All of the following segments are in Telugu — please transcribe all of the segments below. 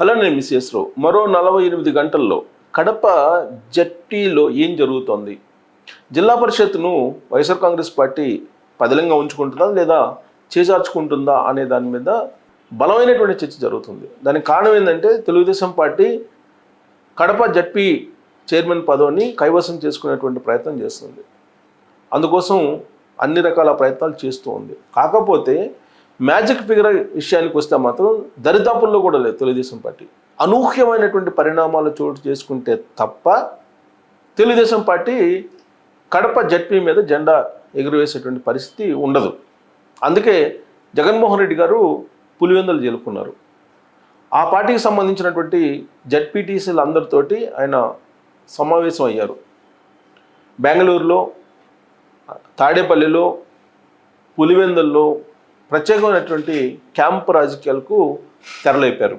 హలో నేను మిస్ రావు మరో నలభై ఎనిమిది గంటల్లో కడప జట్టీలో ఏం జరుగుతోంది? జిల్లా పరిషత్ను వైఎస్ఆర్ కాంగ్రెస్ పార్టీ పదిలంగా ఉంచుకుంటుందా లేదా చేజార్చుకుంటుందా అనే దాని మీద బలమైనటువంటి చర్చ జరుగుతుంది. దానికి కారణం ఏంటంటే Telugu Desam party Kadapa ZP chairman పదవిని కైవసం చేసుకునేటువంటి ప్రయత్నం చేస్తుంది. అందుకోసం అన్ని రకాల ప్రయత్నాలు చేస్తూ ఉంది కాకపోతే మ్యాజిక్ ఫిగర్ విషయానికి వస్తే మాత్రం దరిదాపుల్లో కూడా లేదు తెలుగుదేశం పార్టీ. అనూహ్యమైనటువంటి పరిణామాలు చోటు చేసుకుంటే తప్ప తెలుగుదేశం పార్టీ కడప జడ్పీ మీద జెండా ఎగురవేసేటువంటి పరిస్థితి ఉండదు. అందుకే జగన్మోహన్ రెడ్డి గారు పులివెందులు చేరుకున్నారు ఆ పార్టీకి సంబంధించినటువంటి జడ్పీటీసీలు అందరితోటి ఆయన సమావేశం అయ్యారు. బెంగళూరులో తాడేపల్లిలో పులివెందుల్లో ప్రత్యేకమైనటువంటి క్యాంపు రాజకీయాలకు తెరలేపారు.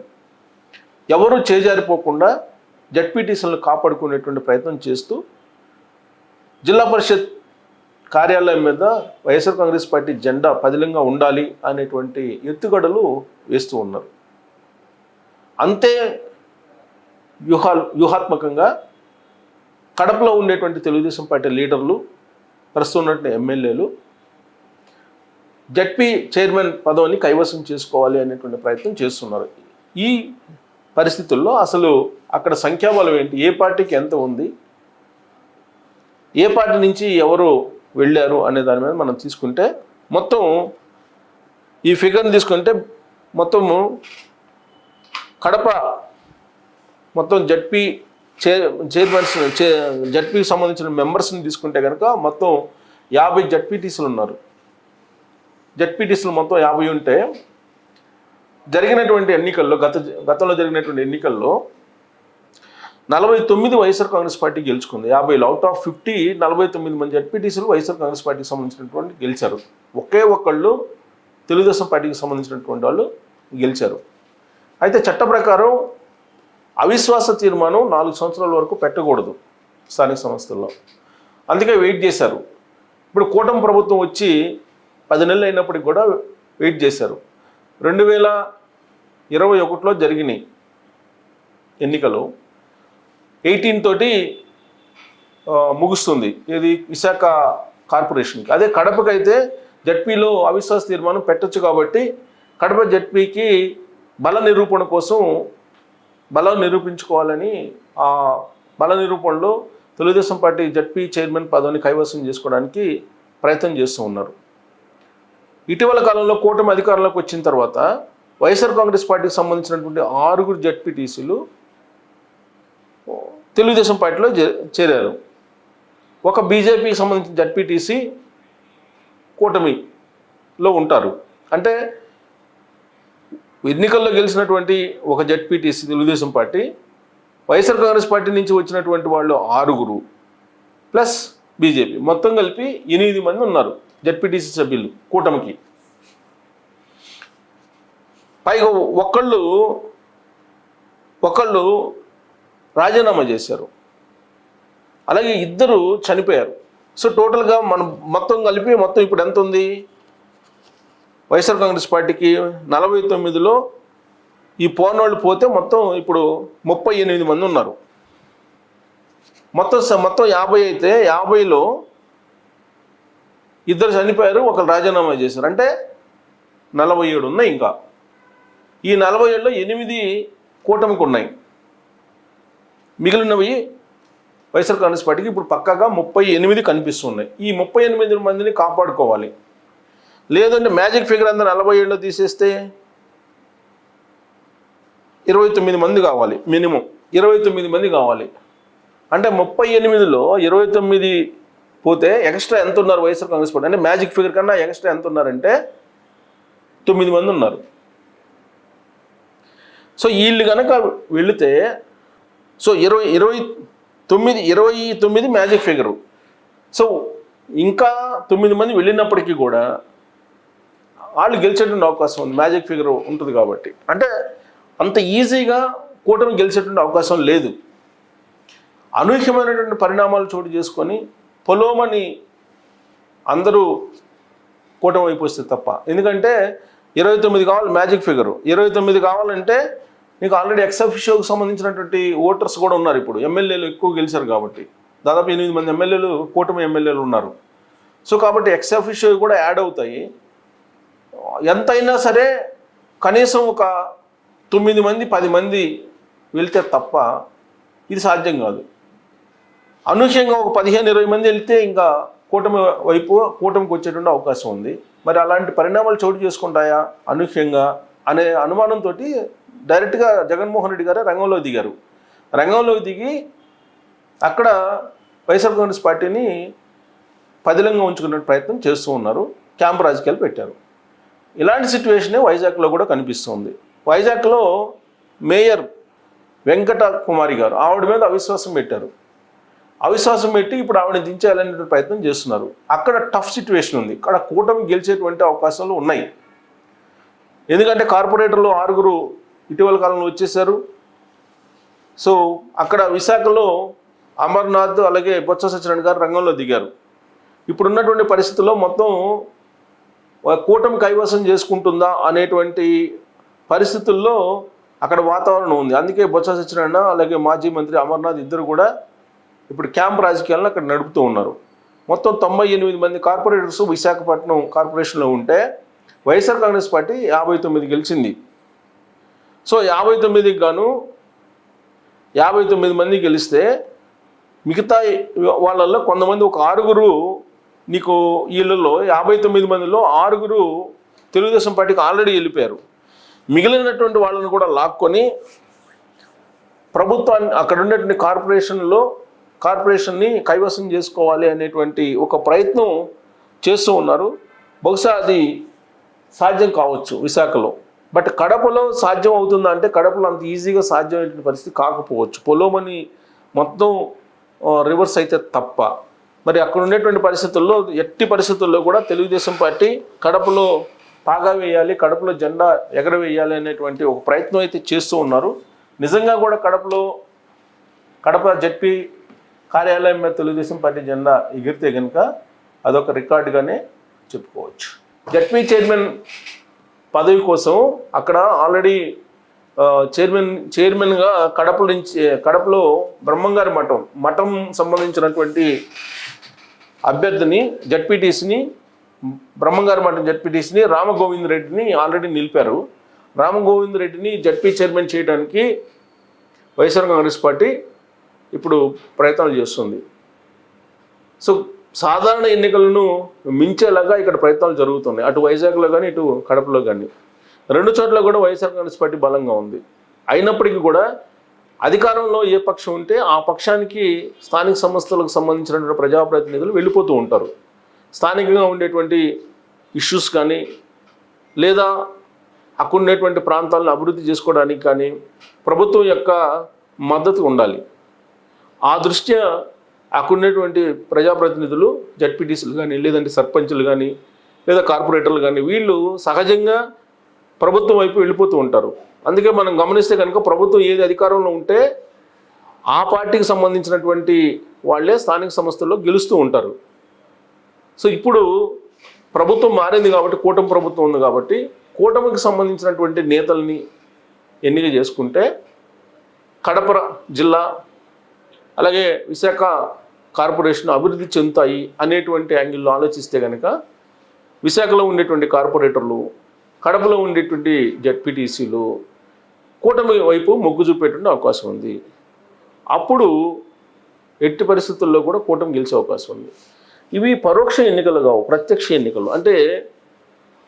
ఎవరు చేజారిపోకుండా జడ్పీటీసీలను కాపాడుకునేటువంటి ప్రయత్నం చేస్తూ జిల్లా పరిషత్ కార్యాలయం మీద వైఎస్ఆర్ కాంగ్రెస్ పార్టీ జెండా పదిలంగా ఉండాలి అనేటువంటి ఎత్తుగడలు వేస్తూ ఉన్నారు. అంతే వ్యూహాలు వ్యూహాత్మకంగా కడపలో ఉండేటువంటి తెలుగుదేశం పార్టీ లీడర్లు ప్రస్తుతం ఉన్నటువంటి ఎమ్మెల్యేలు జడ్పీ చైర్మన్ పదవిని కైవసం చేసుకోవాలి అనేటువంటి ప్రయత్నం చేస్తున్నారు. ఈ పరిస్థితుల్లో అసలు అక్కడ సంఖ్యాబలం ఏంటి? ఏ పార్టీకి ఎంత ఉంది? ఏ పార్టీ నుంచి ఎవరు వెళ్ళారు అనే దాని మీద మనం తీసుకుంటే మొత్తం ఈ ఫిగర్ని తీసుకుంటే మొత్తము కడప మొత్తం జడ్పీ చైర్ చైర్మన్స్ జడ్పీకి సంబంధించిన మెంబర్స్ని తీసుకుంటే కనుక మొత్తం యాభై జడ్పీటీసీలు ఉన్నారు. జడ్పీటీసీలు మొత్తం యాభై ఉంటే జరిగినటువంటి ఎన్నికల్లో గత గతంలో జరిగినటువంటి ఎన్నికల్లో నలభై తొమ్మిది వైఎస్ఆర్ కాంగ్రెస్ పార్టీ గెలుచుకుంది. యాభై అవుట్ ఆఫ్ ఫిఫ్టీ నలభై తొమ్మిది మంది జడ్పీటీసీలు వైఎస్ఆర్ కాంగ్రెస్ పార్టీకి సంబంధించినటువంటి గెలిచారు. ఒకే ఒక్కళ్ళు తెలుగుదేశం పార్టీకి సంబంధించినటువంటి వాళ్ళు గెలిచారు. అయితే చట్ట ప్రకారం అవిశ్వాస తీర్మానం నాలుగు సంవత్సరాల వరకు పెట్టకూడదు స్థానిక సంస్థల్లో. అందుకే వెయిట్ చేశారు. ఇప్పుడు కూటమి ప్రభుత్వం వచ్చి పది నెలలు అయినప్పటికి కూడా వెయిట్ చేశారు. రెండు వేల ఇరవై ఒకటిలో జరిగినాయి ఎన్నికలు ఎయిటీన్ తోటి ముగుస్తుంది. ఇది విశాఖ కార్పొరేషన్కి. అదే కడపకైతే జడ్పీలో అవిశ్వాస తీర్మానం పెట్టొచ్చు కాబట్టి కడప జడ్పీకి బల నిరూపణ కోసం బలం నిరూపించుకోవాలని ఆ బల నిరూపణలో తెలుగుదేశం పార్టీ జడ్పీ చైర్మన్ పదవిని కైవసం చేసుకోవడానికి ప్రయత్నం చేస్తూ ఉన్నారు. ఇటీవల కాలంలో కూటమి అధికారంలోకి వచ్చిన తర్వాత వైఎస్ఆర్ కాంగ్రెస్ పార్టీకి సంబంధించినటువంటి ఆరుగురు జడ్పీటీసీలు తెలుగుదేశం పార్టీలో చేరారు. ఒక బీజేపీకి సంబంధించిన జడ్పీటీసీ కూటమిలో ఉంటారు. అంటే ఎన్నికల్లో గెలిచినటువంటి ఒక ZPTC Telugu Desam party YSR Congress party నుంచి వచ్చినటువంటి వాళ్ళు ఆరుగురు ప్లస్ బీజేపీ. మొత్తం కలిపి ఎనిమిది మంది ఉన్నారు. జడ్పీటీసీ సభ్యులు కూటమికి. పైగా ఒకళ్ళు ఒకళ్ళు రాజీనామా చేశారు. అలాగే ఇద్దరు చనిపోయారు. సో టోటల్గా మనం మొత్తం కలిపి మొత్తం ఇప్పుడు ఎంత ఉంది? వైఎస్ఆర్ కాంగ్రెస్ పార్టీకి నలభై తొమ్మిదిలో ఈ పోనోళ్ళు పోతే మొత్తం ఇప్పుడు ముప్పై ఎనిమిది మంది ఉన్నారు. మొత్తం స- మొత్తం యాభై అయితే యాభైలో ఇద్దరు చనిపోయారు ఒకరు రాజీనామా చేశారు. అంటే నలభై ఏడు ఉన్నాయి ఇంకా. ఈ నలభై ఏడులో ఎనిమిది కూటమికి ఉన్నాయి మిగిలినవి వైఎస్ఆర్ కాంగ్రెస్ పార్టీకి ఇప్పుడు పక్కగా ముప్పై ఎనిమిది కనిపిస్తున్నాయి. ఈ ముప్పై ఎనిమిది మందిని కాపాడుకోవాలి. లేదంటే మ్యాజిక్ ఫిగర్ అందరూ నలభై ఏళ్ళు తీసేస్తే ఇరవై తొమ్మిది మంది కావాలి మినిమం. ఇరవై తొమ్మిది మంది కావాలి. అంటే ముప్పై ఎనిమిదిలో ఇరవై తొమ్మిది పోతే ఎక్స్ట్రా ఎంత ఉన్నారు వైఎస్ఆర్ కాంగ్రెస్ పార్టీ? అంటే మ్యాజిక్ ఫిగర్ కన్నా ఎక్స్ట్రా ఎంత ఉన్నారంటే తొమ్మిది మంది ఉన్నారు. సో వీళ్ళు కనుక వెళితే సో ఇరవై ఇరవై తొమ్మిది ఇరవై తొమ్మిది మ్యాజిక్ ఫిగరు. సో ఇంకా తొమ్మిది మంది వెళ్ళినప్పటికీ కూడా వాళ్ళు గెలిచేటువంటి అవకాశం ఉంది. మ్యాజిక్ ఫిగర్ ఉంటుంది కాబట్టి. అంటే అంత ఈజీగా కూటమి గెలిచేటువంటి అవకాశం లేదు. అనూహ్యమైనటువంటి పరిణామాలు చోటు చేసుకొని పొలోమని అందరూ కూటమి వైపు వస్తే తప్ప. ఎందుకంటే ఇరవై తొమ్మిది కావాలి మ్యాజిక్ ఫిగరు. ఇరవై తొమ్మిది కావాలంటే నీకు ఆల్రెడీ ఎక్స్ సంబంధించినటువంటి ఓటర్స్ కూడా ఉన్నారు ఇప్పుడు. ఎమ్మెల్యేలు ఎక్కువ గెలిచారు కాబట్టి. దాదాపు ఎనిమిది మంది ఎమ్మెల్యేలు కూటమి ఎమ్మెల్యేలు ఉన్నారు. సో కాబట్టి ఎక్స్ కూడా యాడ్ అవుతాయి. ఎంతైనా సరే కనీసం ఒక తొమ్మిది మంది పది మంది వెళ్తే తప్ప ఇది సాధ్యం కాదు. అనూహ్యంగా ఒక పదిహేను ఇరవై మంది వెళ్తే ఇంకా కూటమి వైపు కూటమికి వచ్చేటువంటి అవకాశం ఉంది. మరి అలాంటి పరిణామాలు చోటు చేసుకుంటాయా? అనూహ్యంగా అనే అనుమానంతో డైరెక్ట్గా జగన్మోహన్ రెడ్డి గారు రంగంలో దిగారు. రంగంలోకి దిగి అక్కడ వైఎస్ఆర్ కాంగ్రెస్ పార్టీని పదిలంగా ఉంచుకునే ప్రయత్నం చేస్తూ ఉన్నారు. క్యాంప్ రాజకీయాలు పెట్టారు. ఇలాంటి సిచ్యువేషనే వైజాగ్లో కూడా కనిపిస్తుంది. వైజాగ్లో మేయర్ వెంకట కుమారి గారు ఆవిడ మీద అవిశ్వాసం పెట్టారు. అవిశ్వాసం పెట్టి ఇప్పుడు ఆవిడని దించాలనే ప్రయత్నం చేస్తున్నారు. అక్కడ టఫ్ సిచ్యువేషన్ ఉంది. అక్కడ కూటమి గెలిచేటువంటి అవకాశాలు ఉన్నాయి. ఎందుకంటే కార్పొరేటర్లు ఆరుగురు ఇటీవల కాలంలో వచ్చేసారు సో అక్కడ విశాఖలో అమర్నాథ్ అలాగే బొత్స సత్యనారాయణ గారు రంగంలో దిగారు. ఇప్పుడున్నటువంటి పరిస్థితుల్లో మొత్తం కూటమి కైవసం చేసుకుంటుందా అనేటువంటి పరిస్థితుల్లో అక్కడ వాతావరణం ఉంది. అందుకే బొత్స సత్యనారాయణ అలాగే మాజీ మంత్రి అమర్నాథ్ ఇద్దరు కూడా ఇప్పుడు క్యాంప్ రాజకీయాలను అక్కడ నడుపుతూ ఉన్నారు. మొత్తం తొంభై ఎనిమిది మంది కార్పొరేటర్స్ విశాఖపట్నం కార్పొరేషన్లో ఉంటే వైఎస్ఆర్ కాంగ్రెస్ పార్టీ యాభై తొమ్మిది గెలిచింది. సో యాభై తొమ్మిదికి గాను యాభై తొమ్మిది మంది గెలిస్తే మిగతా వాళ్ళల్లో కొంతమంది ఒక ఆరుగురు నీకు వీళ్ళలో యాభై తొమ్మిది మందిలో ఆరుగురు తెలుగుదేశం పార్టీకి ఆల్రెడీ వెళ్ళిపోయారు. మిగిలినటువంటి వాళ్ళని కూడా లాక్కొని ప్రభుత్వాన్ని అక్కడ ఉన్నటువంటి కార్పొరేషన్లో కార్పొరేషన్ని కైవసం చేసుకోవాలి అనేటువంటి ఒక ప్రయత్నం చేస్తూ ఉన్నారు. బహుశా అది సాధ్యం కావచ్చు విశాఖలో. బట్ కడపలో సాధ్యం అవుతుందా అంటే కడపలో అంత ఈజీగా సాధ్యమైన పరిస్థితి కాకపోవచ్చు. పొలోమని మొత్తం రివర్స్ అయితే తప్ప. మరి అక్కడ ఉండేటువంటి పరిస్థితుల్లో ఎట్టి పరిస్థితుల్లో కూడా తెలుగుదేశం పార్టీ కడపలో పాగా వేయాలి కడపలో జెండా ఎగరవేయాలి అనేటువంటి ఒక ప్రయత్నం అయితే చేస్తూ ఉన్నారు. నిజంగా కూడా కడపలో కడప జడ్పీ కార్యాలయం మీద తెలుగుదేశం పార్టీ జెండా ఎగిరితే కనుక అదొక రికార్డుగానే చెప్పుకోవచ్చు. జడ్పీ చైర్మన్ పదవి కోసం అక్కడ ఆల్రెడీ చైర్మన్ చైర్మన్గా కడప నుంచి కడపలో బ్రహ్మంగారి మఠం మఠం సంబంధించినటువంటి అభ్యర్థిని జడ్పీటీసీని బ్రహ్మంగారి మఠం జడ్పీటీసీని రామగోవింద్ రెడ్డిని ఆల్రెడీ నిలిపారు. రామగోవింద్ రెడ్డిని జడ్పీ చైర్మన్ చేయడానికి వైఎస్ఆర్ కాంగ్రెస్ పార్టీ ఇప్పుడు ప్రయత్నాలు చేస్తుంది. సో సాధారణ ఎన్నికలను మించేలాగా ఇక్కడ ప్రయత్నాలు జరుగుతున్నాయి. అటు వైజాగ్లో కానీ ఇటు కడపలో కానీ రెండు చోట్ల కూడా వైఎస్ఆర్ కాంగ్రెస్ పార్టీ బలంగా ఉంది. అయినప్పటికీ కూడా అధికారంలో ఏ పక్షం ఉంటే ఆ పక్షానికి స్థానిక సంస్థలకు సంబంధించినటువంటి ప్రజాప్రతినిధులు వెళ్ళిపోతూ ఉంటారు. స్థానికంగా ఉండేటువంటి ఇష్యూస్ కానీ లేదా అక్కడ ఉండేటువంటి ప్రాంతాలను అభివృద్ధి చేసుకోవడానికి కానీ ప్రభుత్వం యొక్క మద్దతు ఉండాలి. ఆ దృష్ట్యా అక్కడున్నటువంటి ప్రజాప్రతినిధులు జడ్పీటీసీలు కానీ లేదంటే సర్పంచులు కానీ లేదా కార్పొరేటర్లు కానీ వీళ్ళు సహజంగా ప్రభుత్వం వైపు వెళ్ళిపోతూ ఉంటారు. అందుకే మనం గమనిస్తే కనుక ప్రభుత్వం ఏది అధికారంలో ఉంటే ఆ పార్టీకి సంబంధించినటువంటి వాళ్ళే స్థానిక సంస్థల్లో గెలుస్తూ ఉంటారు. సో ఇప్పుడు ప్రభుత్వం మారింది కాబట్టి కూటమి ప్రభుత్వం ఉంది కాబట్టి కూటమికి సంబంధించినటువంటి నేతల్ని ఎన్నిక చేసుకుంటే కడప జిల్లా అలాగే విశాఖ కార్పొరేషన్ అభివృద్ధి చెందుతాయి అనేటువంటి యాంగిల్లో ఆలోచిస్తే కనుక విశాఖలో ఉండేటువంటి కార్పొరేటర్లు కడపలో ఉండేటువంటి జడ్పీటీసీలు కూటమి వైపు మొగ్గు చూపేటువంటి అవకాశం ఉంది. అప్పుడు ఎట్టి పరిస్థితుల్లో కూడా కూటమి గెలిచే అవకాశం ఉంది. ఇవి పరోక్ష ఎన్నికలు కావు ప్రత్యక్ష ఎన్నికలు. అంటే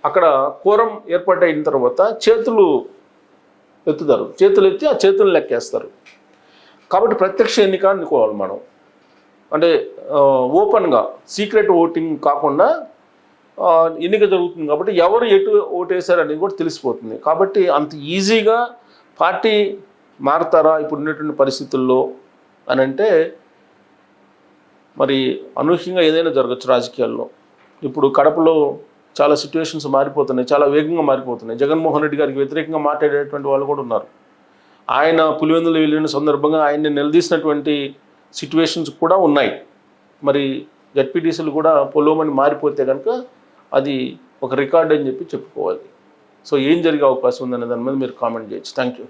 అక్కడ కోరం ఏర్పాటైన తర్వాత చేతులు ఎత్తుతారు. చేతులు ఎత్తి ఆ చేతులు లెక్కేస్తారు. కాబట్టి ప్రత్యక్ష ఎన్నిక అనుకోవాలి మనం. అంటే ఓపెన్గా సీక్రెట్ ఓటింగ్ కాకుండా ఎన్నిక జరుగుతుంది కాబట్టి ఎవరు ఎటు ఓటేశారు అనేది కూడా తెలిసిపోతుంది. కాబట్టి అంత ఈజీగా పార్టీ మారతారా ఇప్పుడు ఉన్నటువంటి పరిస్థితుల్లో అని అంటే మరి అనూహ్యంగా ఏదైనా జరగచ్చు రాజకీయాల్లో. ఇప్పుడు కడపలో చాలా సిచ్యువేషన్స్ మారిపోతున్నాయి చాలా వేగంగా మారిపోతున్నాయి. జగన్మోహన్ రెడ్డి గారికి వ్యతిరేకంగా మాట్లాడేటువంటి వాళ్ళు కూడా ఉన్నారు. ఆయన పులివెందులు వెళ్ళిన సందర్భంగా ఆయన్ని నిలదీసినటువంటి సిచ్యువేషన్స్ కూడా ఉన్నాయి. మరి జడ్పీటీసీలు కూడా పొలోమని మారిపోతే కనుక అది ఒక రికార్డ్ అని చెప్పి చెప్పుకోవాలి. సో ఏం జరిగే అవకాశం ఉందనే దాని మీద మీరు కామెంట్ చేయొచ్చు. Thank you